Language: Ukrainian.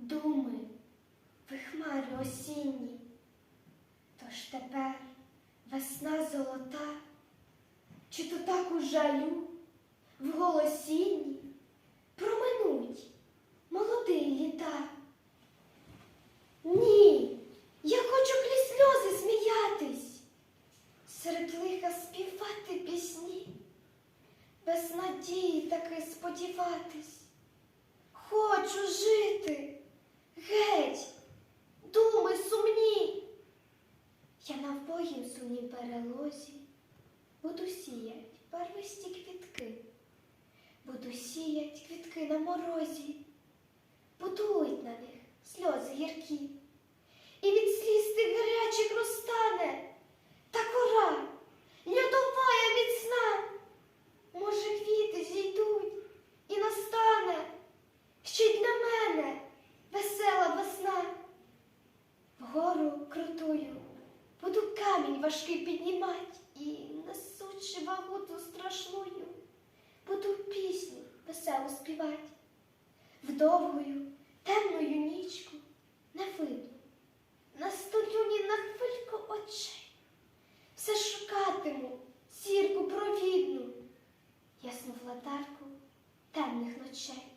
думи, ви хмари осінні. Тож тепер весна золота, чи то так у жалю, в голосінні проминуть молоді літа. Ні, я хочу крізь сльози сміятись, серед лиха співати пісні, без надії таки сподіватись. Хочу жити, геть, думи сумні. Я на вбогім сумній перелозі буду сіять первисті квітки, буду сіять квітки на морозі, будують на них сльози гіркі, важкий піднімать і несучи вагу ту страшною, буду пісню веселу співати. В довгою, темною нічку не видно, на столю ні на хвильку очей. Все шукатиму сірку провідну, ясну владарку темних ночей.